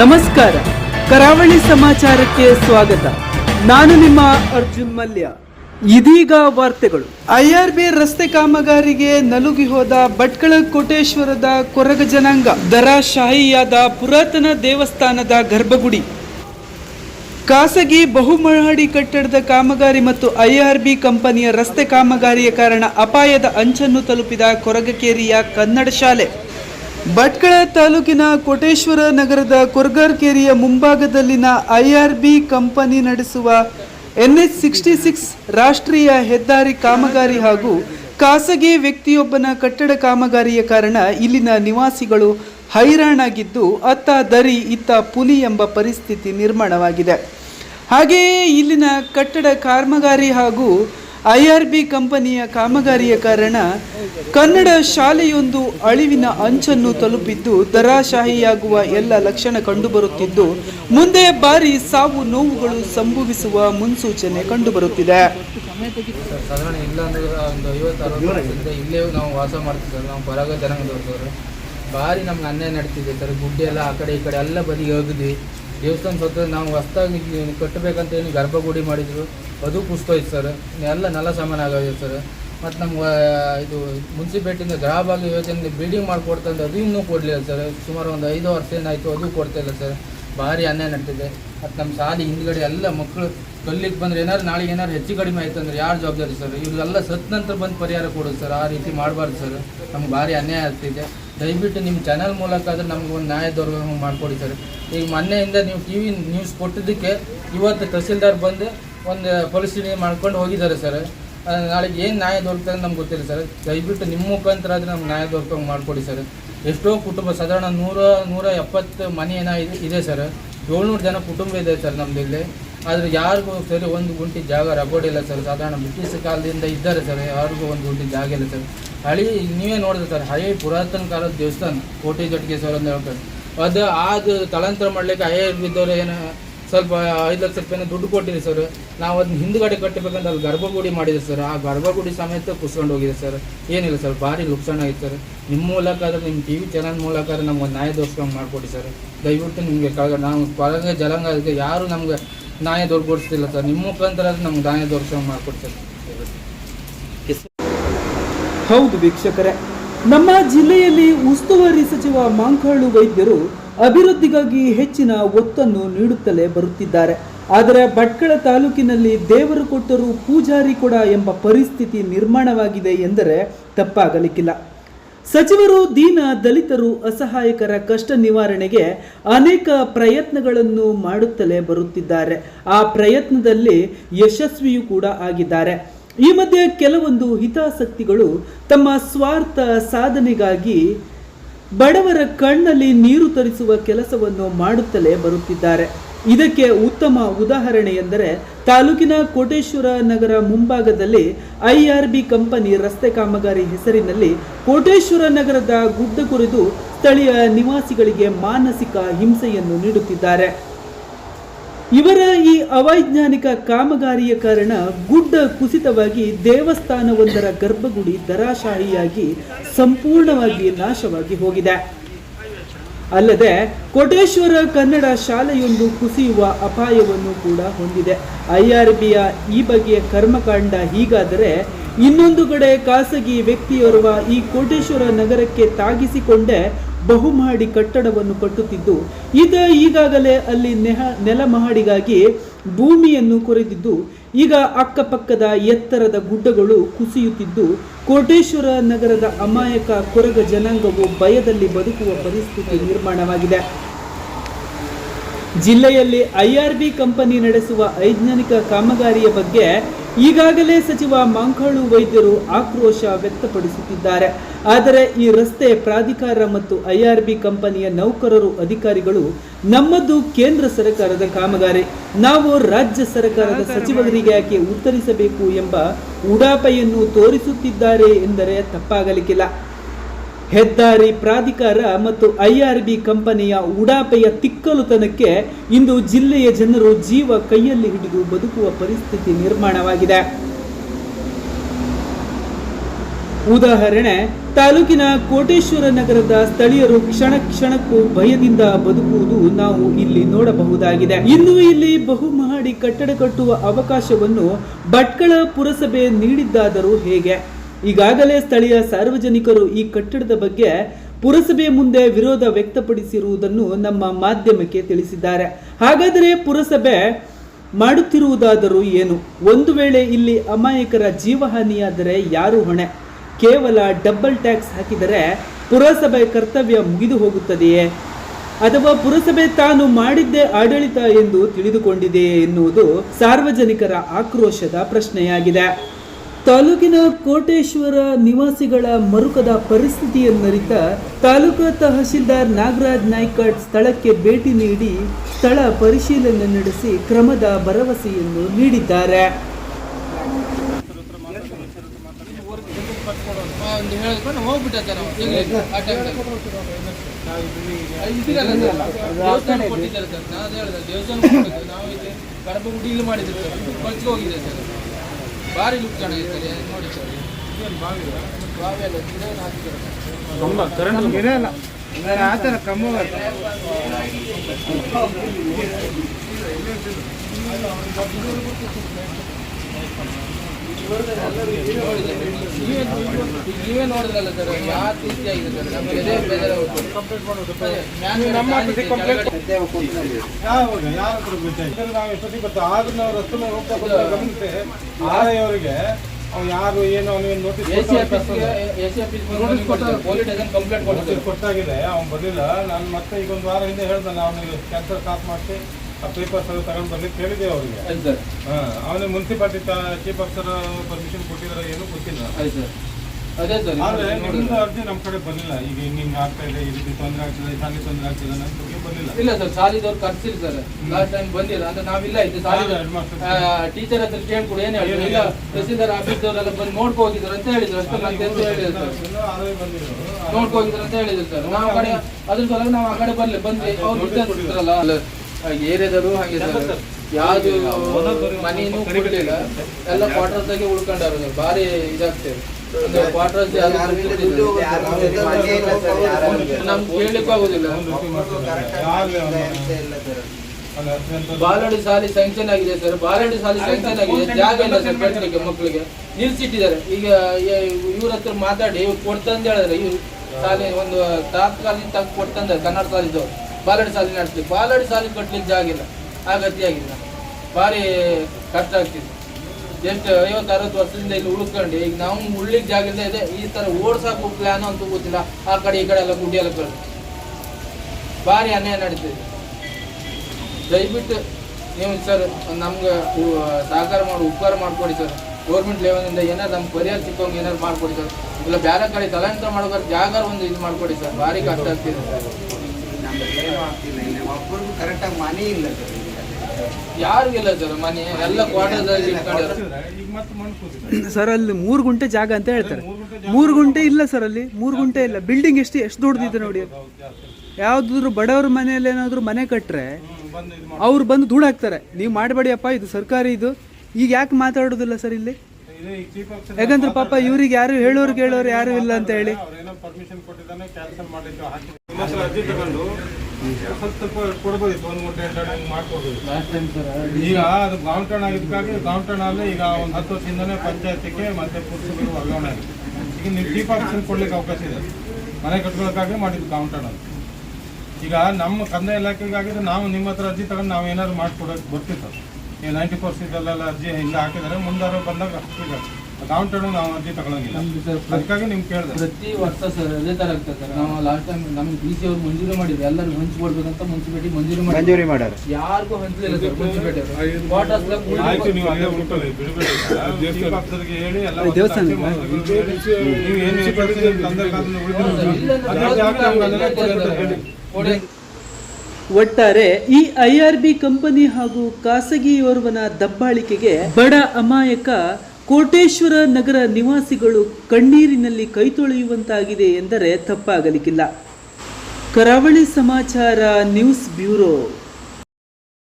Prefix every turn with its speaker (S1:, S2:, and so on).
S1: ನಮಸ್ಕಾರ. ಕರಾವಳಿ ಸಮಾಚಾರಕ್ಕೆ ಸ್ವಾಗತ. ನಾನು ನಿಮ್ಮ ಅರ್ಜುನ್ ಮಲ್ಯ. ಇದೀಗ ವಾರ್ತೆಗಳು. ಐಆರ್ಬಿ ರಸ್ತೆ ಕಾಮಗಾರಿಗೆ ನಲುಗಿ ಹೋದ ಭಟ್ಕಳ ಕೋಟೇಶ್ವರದ ಕೊರಗ ಜನಾಂಗ. ದರಾಶಾಹಿಯಾದ ಪುರಾತನ ದೇವಸ್ಥಾನದ ಗರ್ಭಗುಡಿ. ಖಾಸಗಿ ಬಹುಮಹಡಿ ಕಟ್ಟಡದ ಕಾಮಗಾರಿ ಮತ್ತು ಐಆರ್ಬಿ ಕಂಪನಿಯ ರಸ್ತೆ ಕಾಮಗಾರಿಯ ಕಾರಣ ಅಪಾಯದ ಅಂಚನ್ನು ತಲುಪಿದ ಕೊರಗಕೇರಿಯ ಕನ್ನಡ ಶಾಲೆ. ಭಟ್ಕಳ ತಾಲೂಕಿನ ಕೋಟೇಶ್ವರ ನಗರದ ಕೊರ್ಗರ್ಕೇರಿಯ ಮುಂಭಾಗದಲ್ಲಿನ ಐಆರ್ಬಿ ಕಂಪನಿ ನಡೆಸುವ ಎನ್ಎಚ್ ಸಿಕ್ಸ್ಟಿ ಸಿಕ್ಸ್ ರಾಷ್ಟ್ರೀಯ ಹೆದ್ದಾರಿ ಕಾಮಗಾರಿ ಹಾಗೂ ಖಾಸಗಿ ವ್ಯಕ್ತಿಯೊಬ್ಬನ ಕಟ್ಟಡ ಕಾಮಗಾರಿಯ ಕಾರಣ ಇಲ್ಲಿನ ನಿವಾಸಿಗಳು ಹೈರಾಣಾಗಿದ್ದು, ಅತ್ತ ದರಿ, ಇತ್ತ ಪುಲಿ ಎಂಬ ಪರಿಸ್ಥಿತಿ ನಿರ್ಮಾಣವಾಗಿದೆ. ಹಾಗೆಯೇ ಇಲ್ಲಿನ ಕಟ್ಟಡ ಕಾಮಗಾರಿ ಹಾಗೂ ಐ ಕಂಪನಿಯ ಕಾಮಗಾರಿಯ ಕಾರಣ ಕನ್ನಡ ಶಾಲೆಯೊಂದು ಅಳಿವಿನ ಅಂಚನ್ನು ತಲುಪಿದ್ದು ದರಾಶಾಹಿಯಾಗುವ ಎಲ್ಲ ಲಕ್ಷಣ ಕಂಡುಬರುತ್ತಿದ್ದು, ಮುಂದೆ ಬಾರಿ ಸಾವು ನೋವುಗಳು ಸಂಭವಿಸುವ ಮುನ್ಸೂಚನೆ ಕಂಡುಬರುತ್ತಿದೆ.
S2: ಇಲ್ಲ ನಾವು ವಾಸ ನಾವು ನಮ್ಗೆ ಅನ್ಯಾಯ ನಡೀತಿದೆ ಸರ್ ಗುಡ್ಡೆ ಎಲ್ಲ ಆ ಕಡೆ ಈ ಕಡೆ ಎಲ್ಲ ಬದಿಗೆ ಹೋಗಿದ್ವಿ ದೇವಸ್ಥಾನ ಸ್ವತಃ ನಾವು ಹೊಸ್ದಾಗಿ ಕಟ್ಟಬೇಕಂತ ಏನು ಗರ್ಭಗುಡಿ ಮಾಡಿದ್ರು. ಅದು ಕುಸ್ತೋಯ್ತು ಸರ್. ಎಲ್ಲ ನೆಲ ಸಾಮಾನು ಆಗೋಯ್ತು ಸರ್. ಮತ್ತು ನಮ್ಗೆ ಇದು ಮುನ್ಸಿಪೇಟಿಂದ ಗ್ರಾಹ ಭಾಗ ಯೋಜನೆ ಬಿಲ್ಡಿಂಗ್ ಮಾಡಿಕೊಡ್ತಂದ್ರೆ ಅದು ಇನ್ನೂ ಕೊಡಲಿಲ್ಲ ಸರ್. ಸುಮಾರು ಒಂದು ಐದು ವರ್ಷ ಏನಾಯಿತು ಅದು ಕೊಡ್ತಾಯಿಲ್ಲ ಸರ್. ಭಾರಿ ಅನ್ಯಾಯ ನಡ್ತಿದೆ. ಮತ್ತು ನಮ್ಮ ಶಾಲೆ ಹಿಂದ್ಗಡೆ ಎಲ್ಲ ಮಕ್ಕಳು ಕಲ್ಲಿಗೆ ಬಂದರೆ ಏನಾದ್ರು ನಾಳೆ ಏನಾದ್ರು ಹೆಚ್ಚು ಕಡಿಮೆ ಆಯ್ತು ಅಂದ್ರೆ ಯಾರು ಜವಾಬ್ದಾರಿ ಸರ್? ಇವರೆಲ್ಲ ಸತ್ ನಂತರ ಬಂದು ಪರಿಹಾರ ಕೊಡೋದು ಸರ್. ಆ ರೀತಿ ಮಾಡಬಾರ್ದು ಸರ್. ನಮ್ಗೆ ಭಾರಿ ಅನ್ಯಾಯ ಆಗ್ತಿದೆ. ದಯವಿಟ್ಟು ನಿಮ್ಮ ಚಾನಲ್ ಮೂಲಕ ಆದರೆ ನಮ್ಗೆ ಒಂದು ನ್ಯಾಯ ದೊರಕ ಮಾಡಿಕೊಡಿ ಸರ್. ಈಗ ಮೊನ್ನೆಯಿಂದ ನೀವು ಟಿ ವಿ ನ್ಯೂಸ್ ಕೊಟ್ಟಿದ್ದಕ್ಕೆ ಇವತ್ತು ತಹಸೀಲ್ದಾರ್ ಬಂದು ಒಂದು ಪರಿಶೀಲನೆ ಮಾಡ್ಕೊಂಡು ಹೋಗಿದ್ದಾರೆ ಸರ್. ನಾಳೆಗೆ ಏನು ನ್ಯಾಯ ದೊರಕ್ತದೆ ನಮ್ಗೆ ಗೊತ್ತಿಲ್ಲ ಸರ್. ದಯವಿಟ್ಟು ನಿಮ್ಮ ಮುಖಾಂತರ ಆದರೆ ನಮ್ಗೆ ನ್ಯಾಯ ದೊರಕಂಗೆ ಮಾಡಿಕೊಡಿ ಸರ್. ಎಷ್ಟೋ ಕುಟುಂಬ, ಸಾಧಾರಣ ನೂರ ನೂರ ಎಪ್ಪತ್ತು ಮನೆ ಏನೋ ಇದೆ ಇದೆ ಸರ್. ಏಳ್ನೂರು ಜನ ಕುಟುಂಬ ಇದೆ ಸರ್ ನಮ್ದು ಇಲ್ಲಿ. ಆದರೆ ಯಾರಿಗೂ ಸರಿ ಒಂದು ಗುಂಟಿ ಜಾಗ ರಗೋಡಿಲ್ಲ ಸರ್. ಸಾಧಾರಣ ಬ್ರಿಟಿಷ್ ಕಾಲದಿಂದ ಇದ್ದಾರೆ ಸರ್. ಯಾರಿಗೂ ಒಂದು ಗುಂಟಿ ಜಾಗ ಇಲ್ಲ ಸರ್. ಹಳಿ ನೀವೇ ನೋಡಿದ್ರೆ ಸರ್, ಹಳೆ ಪುರಾತನ ಕಾಲದ ದೇವಸ್ಥಾನ, ಕೋಟೆ ಸರ್ ಅಂತ ಹೇಳ್ತಾರೆ. ಅದು ಅದು ತಳಂತರ ಮಾಡ್ಲಿಕ್ಕೆ ಹಳೆ ಬಿದ್ದವ್ರು ಏನು ಸ್ವಲ್ಪ ಐದು ಲಕ್ಷ ರೂಪಾಯಿನ ದುಡ್ಡು ಕೊಟ್ಟಿದೆ ಸರ್. ನಾವು ಅದನ್ನ ಹಿಂದ್ಗಡೆ ಕಟ್ಟಬೇಕಂತ ಅಲ್ಲಿ ಗರ್ಭಗುಡಿ ಮಾಡಿದೆ ಸರ್. ಆ ಗರ್ಭಗುಡಿ ಸಮೇತ ಕುಸ್ಕೊಂಡು ಹೋಗಿದೆ ಸರ್. ಏನಿಲ್ಲ ಸರ್, ಭಾರಿ ನುಕ್ಸಾನ ಆಯ್ತು ಸರ್. ನಿಮ್ಮ ಮೂಲಕ ಆದ್ರೆ, ನಿಮ್ಮ ಟಿ ವಿ ಚಾನಲ್ ಮೂಲಕ ಆದ್ರೆ ನಮ್ಗೆ ನ್ಯಾಯ ದೋಸ್ಕೊಂಡು ಮಾಡಿಕೊಡಿ ಸರ್. ದಯವಿಟ್ಟು ನಿಮಗೆ ಕಳ ನಾವು ಪರಂಗ ಜಲಂಗ ಅದಕ್ಕೆ ಯಾರು ನಮ್ಗೆ ನ್ಯಾಯ ದೊರಕೊಡಿಸ್ತಿಲ್ಲ ಸರ್. ನಿಮ್ಮ ಮುಖಾಂತರ ನಮ್ಗೆ ನ್ಯಾಯ ದೋಸ್ಕೊಂಡು ಮಾಡಿಕೊಡಿ ಸರ್.
S1: ಹೌದು ವೀಕ್ಷಕರೇ. ನಮ್ಮ ಜಿಲ್ಲೆಯಲ್ಲಿ ಉಸ್ತುವಾರಿ ಸಚಿವ ಮಾಂಕಾಳು ವೈದ್ಯರು ಅಭಿವೃದ್ಧಿಗಾಗಿ ಹೆಚ್ಚಿನ ಒತ್ತನ್ನು ನೀಡುತ್ತಲೇ ಬರುತ್ತಿದ್ದಾರೆ. ಆದರೆ ಭಟ್ಕಳ ತಾಲೂಕಿನಲ್ಲಿ ದೇವರು ಕೊಟ್ಟರು ಪೂಜಾರಿ ಕೊಡ ಎಂಬ ಪರಿಸ್ಥಿತಿ ನಿರ್ಮಾಣವಾಗಿದೆ ಎಂದರೆ ತಪ್ಪಾಗಲಿಕ್ಕಿಲ್ಲ. ಸಚಿವರು ದೀನ ದಲಿತರು ಅಸಹಾಯಕರ ಕಷ್ಟ ನಿವಾರಣೆಗೆ ಅನೇಕ ಪ್ರಯತ್ನಗಳನ್ನು ಮಾಡುತ್ತಲೇ ಬರುತ್ತಿದ್ದಾರೆ. ಆ ಪ್ರಯತ್ನದಲ್ಲಿ ಯಶಸ್ವಿಯೂ ಕೂಡ ಆಗಿದ್ದಾರೆ. ಈ ಮಧ್ಯೆ ಕೆಲವೊಂದು ಹಿತಾಸಕ್ತಿಗಳು ತಮ್ಮ ಸ್ವಾರ್ಥ ಸಾಧನೆಗಾಗಿ ಬಡವರ ಕಣ್ಣಲ್ಲಿ ನೀರು ತರಿಸುವ ಕೆಲಸವನ್ನು ಮಾಡುತ್ತಲೇ ಬರುತ್ತಿದ್ದಾರೆ. ಇದಕ್ಕೆ ಉತ್ತಮ ಉದಾಹರಣೆ ಎಂದರೆ ತಾಲೂಕಿನ ಕೋಟೇಶ್ವರ ನಗರ ಮುಂಭಾಗದಲ್ಲಿ ಐಆರ್ಬಿ ಕಂಪನಿ ರಸ್ತೆ ಕಾಮಗಾರಿ ಹೆಸರಿನಲ್ಲಿ ಕೋಟೇಶ್ವರ ನಗರದ ಗುಡ್ಡ ಕುರಿದು ಸ್ಥಳೀಯ ನಿವಾಸಿಗಳಿಗೆ ಮಾನಸಿಕ ಹಿಂಸೆಯನ್ನು ನೀಡುತ್ತಿದ್ದಾರೆ. ಇವರ ಈ ಅವೈಜ್ಞಾನಿಕ ಕಾಮಗಾರಿಯ ಕಾರಣ ಗುಡ್ಡ ಕುಸಿತವಾಗಿ ದೇವಸ್ಥಾನವೊಂದರ ಗರ್ಭಗುಡಿ ದರಾಶಾಹಿಯಾಗಿ ಸಂಪೂರ್ಣವಾಗಿ ನಾಶವಾಗಿ ಹೋಗಿದೆ. ಅಲ್ಲದೆ ಕೋಟೇಶ್ವರ ಕನ್ನಡ ಶಾಲೆಯೊಂದು ಕುಸಿಯುವ ಅಪಾಯವನ್ನು ಕೂಡ ಹೊಂದಿದೆ. ಐಆರ್ಬಿಯ ಈ ಬಗೆಯ ಕರ್ಮಕಾಂಡ ಹೀಗಾದರೆ ಇನ್ನೊಂದು ಕಡೆ ಖಾಸಗಿ ವ್ಯಕ್ತಿಯೋರ್ವ ಈ ಕೋಟೇಶ್ವರ ನಗರಕ್ಕೆ ತಾಗಿಸಿಕೊಂಡೇ ಬಹುಮಹಡಿ ಕಟ್ಟಡವನ್ನು ಕಟ್ಟುತ್ತಿದ್ದು ಈತ ಈಗಾಗಲೇ ಅಲ್ಲಿ ನೆಹ, ನೆಲಮಹಡಿಗಾಗಿ ಭೂಮಿಯನ್ನು ಕೊರೆದಿದ್ದು, ಈಗ ಅಕ್ಕಪಕ್ಕದ ಎತ್ತರದ ಗುಡ್ಡಗಳು ಕುಸಿಯುತ್ತಿದ್ದು, ಕೋಟೇಶ್ವರ ನಗರದ ಅಮಾಯಕ ಕೊರಗ ಜನಾಂಗವು ಭಯದಲ್ಲಿ ಬದುಕುವ ಪರಿಸ್ಥಿತಿ ನಿರ್ಮಾಣವಾಗಿದೆ. ಜಿಲ್ಲೆಯಲ್ಲಿ ಐಆರ್ಬಿ ಕಂಪನಿ ನಡೆಸುವ ವೈಜ್ಞಾನಿಕ ಕಾಮಗಾರಿಯ ಬಗ್ಗೆ ಈಗಾಗಲೇ ಸಚಿವ ಮಾಂಕಾಳು ವೈದ್ಯರು ಆಕ್ರೋಶ ವ್ಯಕ್ತಪಡಿಸುತ್ತಿದ್ದಾರೆ. ಆದರೆ ಈ ರಸ್ತೆ ಪ್ರಾಧಿಕಾರ ಮತ್ತು ಐಆರ್ಬಿ ಕಂಪನಿಯ ನೌಕರರು ಅಧಿಕಾರಿಗಳು ನಮ್ಮದು ಕೇಂದ್ರ ಸರ್ಕಾರದ ಕಾಮಗಾರಿ. ನಾವು ರಾಜ್ಯ ಸರ್ಕಾರದ ಸಚಿವರಿಗೆ ಯಾಕೆ ಉತ್ತರಿಸಬೇಕು ಎಂಬ ಉಡಾಪೆಯನ್ನು ತೋರಿಸುತ್ತಿದ್ದಾರೆ ಎಂದರೆ ತಪ್ಪಾಗಲಿಕ್ಕಿಲ್ಲ. ಹೆದ್ದಾರಿ ಪ್ರಾಧಿಕಾರ ಮತ್ತು ಐಆರ್ಬಿ ಕಂಪನಿಯ ಉಡಾಪೆಯ ತಿಕ್ಕಲುತನಕ್ಕೆ ಇಂದು ಜಿಲ್ಲೆಯ ಜನರು ಜೀವ ಕೈಯಲ್ಲಿ ಹಿಡಿದು ಬದುಕುವ ಪರಿಸ್ಥಿತಿ ನಿರ್ಮಾಣವಾಗಿದೆ. ಉದಾಹರಣೆ, ತಾಲೂಕಿನ ಕೋಟೇಶ್ವರ ನಗರದ ಸ್ಥಳೀಯರು ಕ್ಷಣ ಕ್ಷಣಕ್ಕೂ ಭಯದಿಂದ ಬದುಕುವುದು ನಾವು ಇಲ್ಲಿ ನೋಡಬಹುದಾಗಿದೆ. ಇನ್ನು ಇಲ್ಲಿ ಬಹುಮಹಡಿ ಕಟ್ಟಡ ಕಟ್ಟುವ ಅವಕಾಶವನ್ನು ಭಟ್ಕಳ ಪುರಸಭೆ ನೀಡಿದ್ದಾದರೂ ಹೇಗೆ? ಈಗಾಗಲೇ ಸ್ಥಳೀಯ ಸಾರ್ವಜನಿಕರು ಈ ಕಟ್ಟಡದ ಬಗ್ಗೆ ಪುರಸಭೆ ಮುಂದೆ ವಿರೋಧ ವ್ಯಕ್ತಪಡಿಸಿರುವುದನ್ನು ನಮ್ಮ ಮಾಧ್ಯಮಕ್ಕೆ ತಿಳಿಸಿದ್ದಾರೆ. ಹಾಗಾದರೆ ಪುರಸಭೆ ಮಾಡುತ್ತಿರುವುದಾದರೂ ಏನು? ಒಂದು ವೇಳೆ ಇಲ್ಲಿ ಅಮಾಯಕರ ಜೀವಹಾನಿಯಾದರೆ ಯಾರು ಹೊಣೆ? ಕೇವಲ ಡಬಲ್ ಟ್ಯಾಕ್ಸ್ ಹಾಕಿದರೆ ಪುರಸಭೆ ಕರ್ತವ್ಯ ಮುಗಿದು ಹೋಗುತ್ತದೆಯೇ? ಅಥವಾ ಪುರಸಭೆ ತಾನು ಮಾಡಿದ್ದೇ ಆಡಳಿತ ಎಂದು ತಿಳಿದುಕೊಂಡಿದೆಯೇ ಎನ್ನುವುದು ಸಾರ್ವಜನಿಕರ ಆಕ್ರೋಶದ ಪ್ರಶ್ನೆಯಾಗಿದೆ. ತಾಲೂಕಿನ ಕೋಟೇಶ್ವರ ನಿವಾಸಿಗಳ ಮರುಕದ ಪರಿಸ್ಥಿತಿಯನ್ನರಿತ ತಾಲೂಕು ತಹಶೀಲ್ದಾರ್ ನಾಗರಾಜ್ ನಾಯ್ಕಟ್ ಸ್ಥಳಕ್ಕೆ ಭೇಟಿ ನೀಡಿ ಸ್ಥಳ ಪರಿಶೀಲನೆ ನಡೆಸಿ ಕ್ರಮದ ಭರವಸೆಯನ್ನು ನೀಡಿದ್ದಾರೆ.
S2: ನಾವು ಭಾರಿ ಲುಕ್ ಏನ್ ನೋಡಿ ಸರ್. ಬಾವಿ ಅಲ್ಲ ಗಿಡವನ್ನು ಹಾಕಿದ್ದಾರೆ ನೀವೇ ನೀವೇ ನೋಡಿದ್ರಲ್ಲ ಸರ್ ಯಾವ ರೀತಿಯಾಗಿದೆ ಸರ್? ನಮಗೆ ಇದೇ ಬೇಜಾರು
S3: ಯಾವಾಗ ಯಾರ ಹತ್ರ ಗೊತ್ತಾಯ್ತು ನಾವು ಎಷ್ಟೊತ್ತಿಗೆ ಗೊತ್ತಾ ಆದ್ರೂ ರಸ್ತೆ ಮೇಲೆ ಹೋಗ್ತಾ ಹೋಗ್ತಾ ಗಮನಿಸಿ. ಆರ್ಐವರಿಗೆ ಅವ್ನು ಯಾರು ಏನು ಅವನಿಗೆ ನೋಟಿಸ್
S2: ಎ ಸಿ ಆಫೀಸ್ಗೆ A C office police complaint ಕೊಡ್ತಾರೆ.
S3: ಕೊಟ್ಟಾಗಿದೆ ಅವ್ನು ಬರಲಿಲ್ಲ. ನಾನು ಮತ್ತೆ ಈಗ ಒಂದು ವಾರ ಹಿಂದೆ ಹೇಳ್ದೆ ನಾನು ಅವನಿಗೆ ಕ್ಯಾನ್ಸರ್ ಕಾಸ್ ಮಾಡಿಸಿ ಆ ಪೇಪರ್ಸ್ ಎಲ್ಲ ತಗೊಂಡು ಬರ್ಲಿಕ್ಕೆ ಹೇಳಿದೆ ಅವರಿಗೆ.
S2: ಆಯ್ತು ಸರ್.
S3: ಅವನಿಗೆ ಮುನ್ಸಿಪಾಲಿಟಿ ಚೀಫ್ ಆಫೀಸರ್ ಪರ್ಮಿಷನ್ ಕೊಟ್ಟಿದ್ದಾರೆ ಏನು ಗೊತ್ತಿಲ್ಲ.
S2: ಆಯ್ತು ಸರ್.
S3: ಆದ್ರೆ
S2: ಸರ್
S3: ನಿಮ್ದು ಅರ್ಜಿ ನಮ್ಮ ಕಡೆ ಬರಲಿಲ್ಲ. ಈಗ ಹಿಂಗೆ ಹಿಂಗೆ ಆಗ್ತಾ ಇದೆ ಈ ರೀತಿ ತೊಂದರೆ ಆಗ್ತಿದೆ ಶಾಲೆ ತೊಂದರೆ ಆಗ್ತಿದೆ ನನ್ನ ಬಗ್ಗೆ ಬರಲಿಲ್ಲ?
S2: ಇಲ್ಲ ಸರ್ ಸಾಲಿದವ್ರು ಕರ್ಸಿಲ್ಲ ಸರ್. ಲಾಸ್ಟ್ ಟೈಮ್ ಬಂದಿಲ್ಲ ಅಂದ್ರೆ ನಾವಿಲ್ಲ ಇದ್ದು ಸಾಲಿದ
S3: ಹೌದು,
S2: ಟೀಚರ್ ಹತ್ರ ಕೇಳ್ಕೊಡು ಏನು ಹೇಳಿದ್ರು ಇಲ್ಲ ತಹಸೀಲ್ದಾರ್ ಆಫೀಸ್ದವರೆಲ್ಲ ಬಂದು ನೋಡ್ಕೊ ಹೋಗಿದ್ರು ಅಂತ ಹೇಳಿದ್ರು ಅಷ್ಟೇ ಮತ್ತೆ ಎಂತ ಹೇಳಿದ್ರು ಸರ್? ನೋಡ್ಕೊ ಹೋಗಿದ್ರು ಅಂತ ಹೇಳಿದ್ರು ಸರ್. ನಾವು ಆ ಕಡೆ ಅದ್ರ ಸಲುವಾಗಿ ನಾವು ಆ ಕಡೆ ಬರ್ಲಿ ಬಂದ್ವಿ. ಅವ್ರು ಏರಿಯಾದವರು ಹಾಗೆ ಸರ್ ಯಾವ್ದು ಮನೆಯೂ ಕೊಡ್ಲಿಲ್ಲ. ಎಲ್ಲ ಕ್ವಾರ್ಟರ್ಸ್ ಆಗಿ ಉಳ್ಕೊಂಡಾರ ನೀವು. ಭಾರಿ ಇದಾಗ್ತೇವೆ. ಕ್ವಾರ್ಟರ್ಸ್ ನಮ್ಗೆ ಕೇಳಲಿಕ್ಕೂ ಆಗುದಿಲ್ಲ. ಬಾಲಡಿ ಸಾಲಿ ಸ್ಯಾಂಕ್ಷನ್ ಆಗಿದೆ ಸರ್ ಬಾಲಡಿ ಸಾಲಿ ಸ್ಯಾಂಕ್ಷನ್ ಆಗಿದೆ. ಜಾಗ ಇಲ್ಲ ಸರ್ ಕಟ್ಟಲಿಕ್ಕೆ ಮಕ್ಕಳಿಗೆ. ನಿಲ್ಸಿಟ್ಟಿದ್ದಾರೆ. ಈಗ ಇವ್ರ ಹತ್ರ ಮಾತಾಡಿ ಕೊಡ್ತಂತ ಹೇಳಿದ್ರೆ ಇವ್ರು ಸಾಲಿ ಒಂದು ತಾತ್ಕಾಲಿಕ ತಕ್ಕ ಕೊಡ್ತಂದ್ರೆ ಕನ್ನಡ ಸಾಲಿದ್ದು ಬಾಲಡಿ ಸಾಲಿ ನಡೆಸ್ಲಿಕ್ಕೆ ಬಾಲಡಿ ಸಾಲಿ ಕಟ್ಲಿಕ್ಕೆ ಜಾಗ ಇಲ್ಲ. ಆ ಗತಿ ಆಗಿದೆ ಭಾರಿ ಕಷ್ಟ ಆಗ್ತಿದೆ. ಎಷ್ಟು ಐವತ್ತು, ಅರವತ್ತು ವರ್ಷದಿಂದ ಇಲ್ಲಿ ಉಳ್ಕೊಂಡು, ಈಗ ನಾವು ಉಳ್ಳಿಕ್ಕೆ ಜಾಗ ಇಲ್ಲ ಇದೆ, ಈ ತರ ಓಡ್ಸಾಕು ಪ್ಲಾನ್ ಅಂತೂ ಗೊತ್ತಿಲ್ಲ. ಆ ಕಡೆ ಈ ಕಡೆ ಎಲ್ಲ ಗುಡ್ಡಿ ಎಲ್ಲ ಕಳ್ದು. ಭಾರಿ ಅನ್ಯಾಯ ನಡೀತಿದೆ ದಯವಿಟ್ಟು ನೀವು ಸರ್, ನಮ್ಗೆ ಸಹಕಾರ ಮಾಡಿ, ಉಪಕಾರ ಮಾಡ್ಕೊಡಿ ಸರ್. ಗೌರ್ಮೆಂಟ್ ಲೆವೆಲಿಂದ ಏನಾದ್ರು ನಮ್ಗೆ ಪರಿಹಾರ ಸಿಕ್ಕಂಗೆ ಏನಾದ್ರು ಮಾಡ್ಕೊಡಿ ಸರ್. ಇಲ್ಲ ಬೇರೆ ಕಡೆ ತಲಾಂತರ ಮಾಡ್ಬೇಕು ಜಾಗ ಒಂದು ಇದು ಮಾಡ್ಕೊಡಿ ಸರ್. ಭಾರಿ ಕಷ್ಟ ಆಗ್ತಿದೆ. ಸರ್
S4: ಒಬ್ಬರಿಗೂ ಕರೆಕ್ಟಾಗಿ ಮನೆ ಇಲ್ಲ ಸರ್.
S2: ಯಾರಿಗಿಲ್ಲ ಸರ್ ಮನೆ ಎಲ್ಲ
S1: ಅಲ್ಲಿ ಮೂರು ಗುಂಟೆ ಜಾಗ ಅಂತ ಹೇಳ್ತಾರೆ.
S3: ಮೂರು ಗಂಟೆ
S1: ಇಲ್ಲ ಸರ್ ಅಲ್ಲಿ. ಮೂರು ಗುಂಟೆ ಇಲ್ಲ. ಬಿಲ್ಡಿಂಗ್ ಎಷ್ಟು ಎಷ್ಟು ದೊಡ್ಡದಿದೆ ನೋಡಿ. ಯಾವ್ದಾದ್ರು ಬಡವ್ರ ಮನೆಯಲ್ಲಿ ಏನಾದ್ರು ಮನೆ
S3: ಕಟ್ಟರೆ
S1: ಅವ್ರು ಬಂದು ಧೂಳು ಹಾಕ್ತಾರೆ. ನೀವು ಮಾಡಬೇಡಿಯಪ್ಪ ಇದು ಸರ್ಕಾರಿ ಇದು. ಈಗ ಯಾಕೆ ಮಾತಾಡೋದಿಲ್ಲ ಸರ್ ಇಲ್ಲಿ? ಯಾಕಂದ್ರೆ ಪಾಪ ಇವ್ರಿಗೆ ಯಾರು ಹೇಳೋರು ಕೇಳೋರು ಯಾರು ಇಲ್ಲ ಅಂತ ಹೇಳಿ.
S3: ಸ್ವಲ್ಪ ಕೊಡ್ಬೋದಿತ್ತು ಒಂದು ಗಂಟೆ ಎರಡು ಗಂಟೆ ಮಾಡ್ಕೊಡ್ಬೋದು.
S2: ಲಾಸ್ಟ್ ಟೈಮ್ ಸರ್
S3: ಈಗ ಅದು ಗಾಂವ್ಟೌನ್ ಆಗಿದ್ದಕ್ಕಾಗಿ ಗಾಂವ್ಟೌನ್ ಅಲ್ಲೇ ಈಗ ಒಂದು ಹತ್ತು ವರ್ಷದಿಂದನೇ ಪಂಚಾಯತಿಗೆ ಮತ್ತೆ ಪುರುಷರು ವರ್ಗಾವಣೆ ಆಗಿದೆ. ಈಗ ನೀವು ಚೀಫ್ ಆಫೀಸರ್ ಕೊಡ್ಲಿಕ್ಕೆ ಅವಕಾಶ ಇದೆ. ಮನೆ ಕಟ್ಕೊಳ್ಳೋಕ್ಕಾಗಿ ಮಾಡಿದ್ದು ಗಾಂವ್ಟೌನ್ ಅಲ್ಲಿ ಈಗ ನಮ್ಮ ಕಂದಾಯ ಇಲಾಖೆಗಾಗಿದ್ರೆ ನಾವು ನಿಮ್ಮ ಹತ್ರ ಅರ್ಜಿ ತಗೊಂಡು ನಾವು ಏನಾದ್ರು ಮಾಡ್ಕೊಡೋಕೆ ಸರ್. ಈಗ ನೈಂಟಿ ಪರ್ಸೆಂಟ್ ಅಲ್ಲೆಲ್ಲ ಅರ್ಜಿ ಹಿಂಗೆ ಹಾಕಿದರೆ ಮುಂದಾರು ಬಂದಾಗ ಈಗ ಗಾಂವ್ಟೌನ್ ನಾವು ಅರ್ಜಿ ತಗೊಳಂಗಿಲ್ಲ.
S2: ನಮ್ದು ಸರ್
S3: ಅದಕ್ಕಾಗಿ ನಿಮ್ಗೆ ಕೇಳಿದೆ.
S2: ಪ್ರತಿ ವರ್ಷ ಸರ್ ಅದೇ ತರ ಆಗ್ತದೆ ಸರ್. ನಾವು ಲಾಸ್ಟ್ ಟೈಮ್ ನಮ್ಗೆ ಡಿ ಸಿ ಅವ್ರು ಮಂಜೂರು ಮಾಡಿದ್ರು. ಎಲ್ಲರೂ ಹಂಚ್ಕೊಡ್ಬೇಕಂತ ಮುನ್ಸಿಪಾಲಿಟಿ ಮಂಜೂರು ಮಾಡಿ
S4: ಮಂಜೂರಿ ಮಾಡ್ಯಾರ
S2: ಯಾರಿಗೂ ಹಂಚಲಿಲ್ಲ ಸರ್ ಮುನ್ಸಿಪಾಲಿಟಿ
S3: ಆಯ್ತು. ನೀವು ಅಲ್ಲೇ ಉಳ್ಕೊಳ್ಳಿ ಬಿಡಬೇಡಿ. ಚೀಫ್ ಆಫೀಸರ್ಗೆ ಹೇಳಿ ಎಲ್ಲ ಒಂದು
S1: ದೇವಸ್ಥಾನ
S3: ಸಾಕ್ಷಿ ಮಾಡಿ. ನೀವು ಏನು ಇಷ್ಟಪಡ್ತೀರಿ ತಂದೆ ಕಾಲದಿಂದ ಉಳಿದಿರೋದು. ಅದೇ ಜಾಗ ನಮ್ಗೆ ಅಲ್ಲೆಲ್ಲ ಕೊಡಿ. ಹೇಳಿ
S1: ಒಟ್ಟಾರೆ ಈ ಐ ಆರ್ ಬಿ ಕಂಪನಿ ಹಾಗೂ ಖಾಸಗಿಯೋರ್ವನ ದಬ್ಬಾಳಿಕೆಗೆ ಬಡ ಅಮಾಯಕ ಕೋಟೇಶ್ವರ ನಗರ ನಿವಾಸಿಗಳು ಕಣ್ಣೀರಿನಲ್ಲಿ ಕೈ ತೊಳೆಯುವಂತಾಗಿದೆ ಎಂದರೆ ತಪ್ಪಾಗಲಿಕ್ಕಿಲ್ಲ. ಕರಾವಳಿ ಸಮಾಚಾರ ನ್ಯೂಸ್ ಬ್ಯೂರೋ.